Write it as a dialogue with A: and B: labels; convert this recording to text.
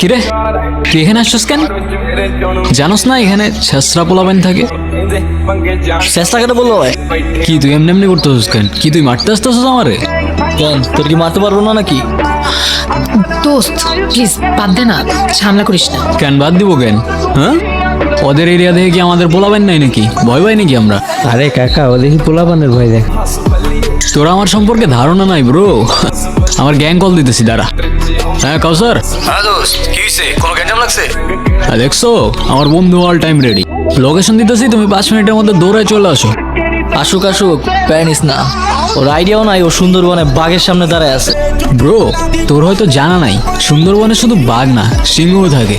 A: কিরে? তুই এখানে আসছিস কেন? জানোস না এখানে শেষরা পোলাবেন থাকে?
B: শেষরা করে বলল ভাই?
A: কি তুই এমনি এমনি করতেছিস কেন? কি তুই মারতে আসতেছিস আমারে?
B: কেন? তোর কি মারতে পারব না নাকি?
C: দোস্ত প্লিজ বাদ দে না ঝামেলা করিস না।
A: কেন বাদ দিব কেন? হ্যাঁ? ওদের এরিয়া থেকে কি আমাদের পোলাবেন নাই নাকি? ভয় পাই নাকি আমরা?
D: আরে কাকা ও দেখি পোলাপানের ভয় দেখ।
A: তোরা আমার সম্পর্কে ধারণা নাই ব্রো আমার গ্যাং কল দিতেছি দাঁড়া। হ্যাঁ কাউসার?
E: হ্যাঁ দোস্ত। কি হয়েছে কোনো গ্যাঞ্জাম লাগছে?
A: দেখছ? আমার বন্ধু অল টাইম রেডি লোকেশন দিতেছি তুমি পাঁচ মিনিটের মধ্যে দৌড়ায় চলে আসো।
B: আসুক আসুক প্যানিস না। ওর আইডিয়াও নাই ও সুন্দরবনে বাঘের সামনে দাঁড়ায় আছে।
A: ব্রো তোর হয়তো জানা নাই সুন্দরবনে শুধু বাঘ না সিংহ থাকে।